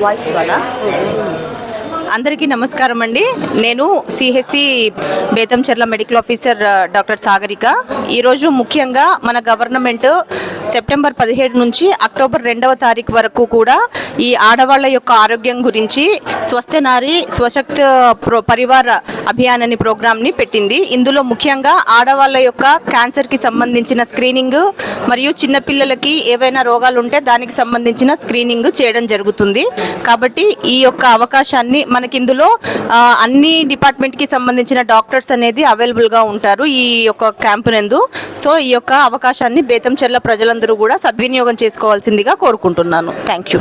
와이슈바나? 응. అందరికీ నమస్కారం అండి. నేను CHC Bethamcherla medical officer doctor Sagarika. ఈరోజు ముఖ్యంగా మన గవర్నమెంట్ సెప్టెంబర్ పదిహేడు నుంచి అక్టోబర్ రెండవ తారీఖు వరకు కూడా ఈ ఆడవాళ్ళ యొక్క ఆరోగ్యం గురించి స్వస్థ నారి స్వశక్త ప్రో- పరివార అభియాన్ అనే ప్రోగ్రామ్ని పెట్టింది. ఇందులో ముఖ్యంగా ఆడవాళ్ళ యొక్క క్యాన్సర్కి సంబంధించిన స్క్రీనింగ్ మరియు చిన్నపిల్లలకి ఏవైనా రోగాలు ఉంటే దానికి సంబంధించిన స్క్రీనింగ్ చేయడం జరుగుతుంది. కాబట్టి ఈ యొక్క అవకాశాన్ని మన మనకి ఇందులో అన్ని డిపార్ట్మెంట్కి సంబంధించిన డాక్టర్స్ అనేది అవైలబుల్గా ఉంటారు ఈ యొక్క క్యాంపు నందు. సో ఈ యొక్క అవకాశాన్ని బేతంచెర్ల ప్రజలందరూ కూడా సద్వినియోగం చేసుకోవాల్సిందిగా కోరుకుంటున్నాను. థ్యాంక్ యూ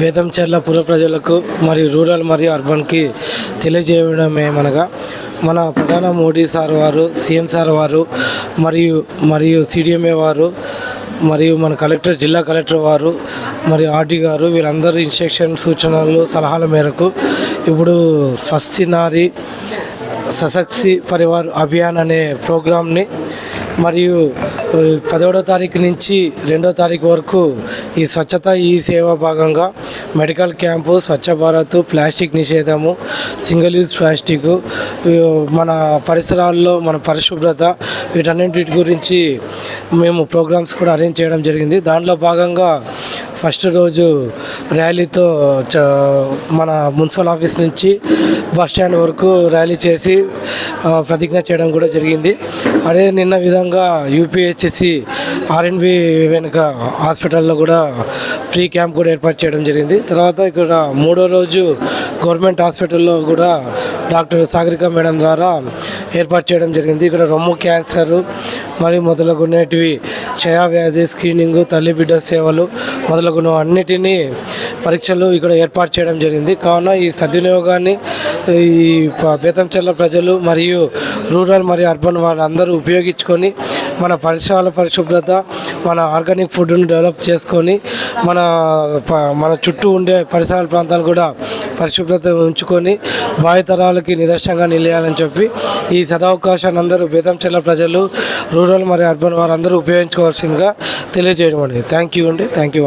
వేదంచెర్ల పుర ప్రజలకు మరియు రూరల్ మరియు అర్బన్కి తెలియజేయడమేమనగా మన ప్రధాన మోడీ సార్ వారు సీఎం సార్ వారు మరియు మరియు సిడిఎంఏ వారు మరియు మన కలెక్టర్ జిల్లా కలెక్టర్ వారు మరియు ఆర్డీ గారు వీళ్ళందరూ ఇన్స్ట్రక్షన్ సూచనలు సలహాల మేరకు ఇప్పుడు స్వస్తి నారి సశక్తి పరివార్ అభియాన్ అనే ప్రోగ్రామ్ని మరియు పదవడో తారీఖు నుంచి రెండో తారీఖు వరకు ఈ స్వచ్ఛత ఈ సేవ భాగంగా medical camp Swachh Bharat plastic నిషేధము single use plastic మన పరిసరాల్లో మన పరిశుభ్రత వీటన్నింటి గురించి మేము ప్రోగ్రామ్స్ కూడా అరేంజ్ చేయడం జరిగింది. దాంట్లో భాగంగా ఫస్ట్ రోజు ర్యాలీతో చ- మన మున్సిపల్ ఆఫీస్ నుంచి బస్ స్టాండ్ వరకు ర్యాలీ చేసి ప్రతిజ్ఞ చేయడం కూడా జరిగింది. అదే నిన్న విధంగా యూపీహెచ్సి ఆర్ఎన్బి వెనుక హాస్పిటల్లో కూడా ఫ్రీ క్యాంప్ కూడా ఏర్పాటు చేయడం జరిగింది. తర్వాత ఇక్కడ మూడో రోజు గవర్నమెంట్ హాస్పిటల్లో కూడా డాక్టర్ సాగరిక మేడం ద్వారా ఏర్పాటు చేయడం జరిగింది. ఇక్కడ రొమ్ము క్యాన్సర్ మరియు మొదలగునేటివి క్షయ వ్యాధి స్క్రీనింగ్ తల్లి బిడ్డ సేవలు మొదలగున అన్నిటినీ పరీక్షలు ఇక్కడ ఏర్పాటు చేయడం జరిగింది. కావున ఈ సద్వినియోగాన్ని ఈ ప- బేతంచెర్ల ప్రజలు మరియు రూరల్ మరియు అర్బన్ వాళ్ళందరూ ఉపయోగించుకొని మన పరిసరాల పరిశుభ్రత మన ఆర్గానిక్ ఫుడ్ను డెవలప్ చేసుకొని మన మన చుట్టూ ఉండే పరిసరాల ప్రాంతాలు కూడా పరిశుభ్రత ఉంచుకొని భావితరాలకి నిదర్శనంగా నిలయాలని చెప్పి ఈ సదావకాశాన్ని అందరూ బేతంచెల్ల ప్రజలు రూరల్ మరియు అర్బన్ వారందరూ ఉపయోగించుకోవాల్సిందిగా తెలియజేయడం అండి థ్యాంక్ యూ అండి. Thank you